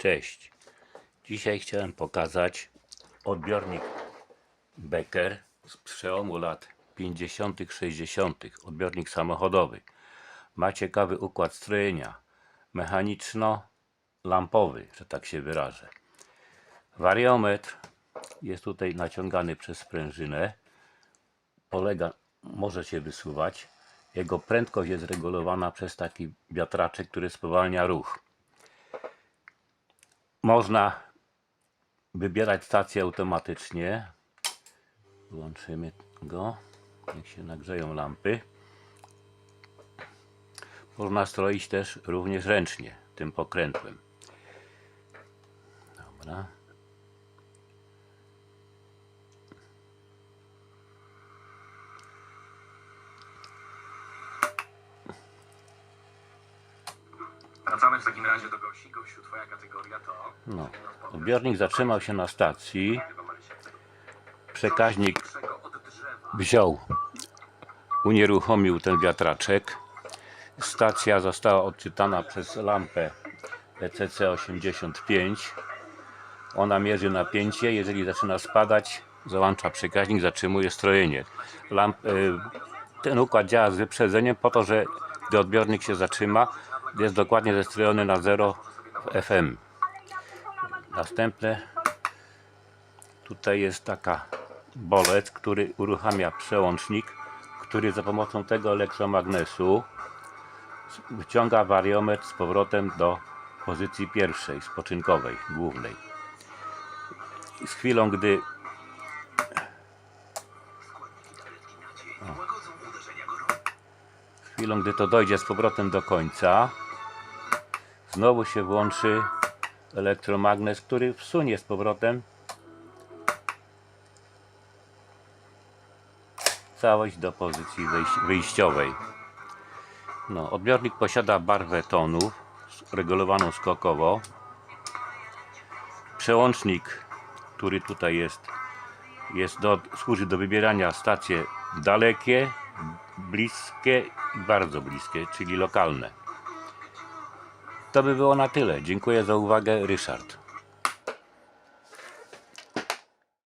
Cześć. Dzisiaj chciałem pokazać odbiornik Becker z przełomu lat 50., 60. Odbiornik samochodowy. Ma ciekawy układ strojenia mechaniczno-lampowy, że tak się wyrażę. Wariometr jest tutaj naciągany przez sprężynę. Polega, może się wysuwać. Jego prędkość jest regulowana przez taki wiatraczek, który spowalnia ruch. Można wybierać stację automatycznie. Włączymy go. Niech się nagrzeją lampy. Można stroić też również ręcznie tym pokrętłem. Dobra. W takim razie do Gosi. Gosiu, twoja kategoria to... No. Odbiornik zatrzymał się na stacji. Przekaźnik wziął, unieruchomił ten wiatraczek. Stacja została odczytana przez lampę E ECC 85. Ona mierzy napięcie. Jeżeli zaczyna spadać, załącza przekaźnik, zatrzymuje strojenie. Lamp, y, ten układ działa z wyprzedzeniem po to, że gdy odbiornik się zatrzyma, jest dokładnie zestrojony na 0 w FM. Następne Tutaj jest taka bolec, który uruchamia przełącznik, który za pomocą tego elektromagnesu wyciąga wariometr z powrotem do pozycji pierwszej, spoczynkowej, głównej. Z chwilą, gdy chwilą, gdy to dojdzie z powrotem do końca, znowu się włączy elektromagnes, który wsunie z powrotem całość do pozycji wyjś- wyjściowej. No, odbiornik posiada barwę tonów regulowaną skokowo. Przełącznik, który tutaj jest, jest do, służy do wybierania stacje dalekie, bliskie i bardzo bliskie, czyli lokalne. To by było na tyle. Dziękuję za uwagę, Ryszard.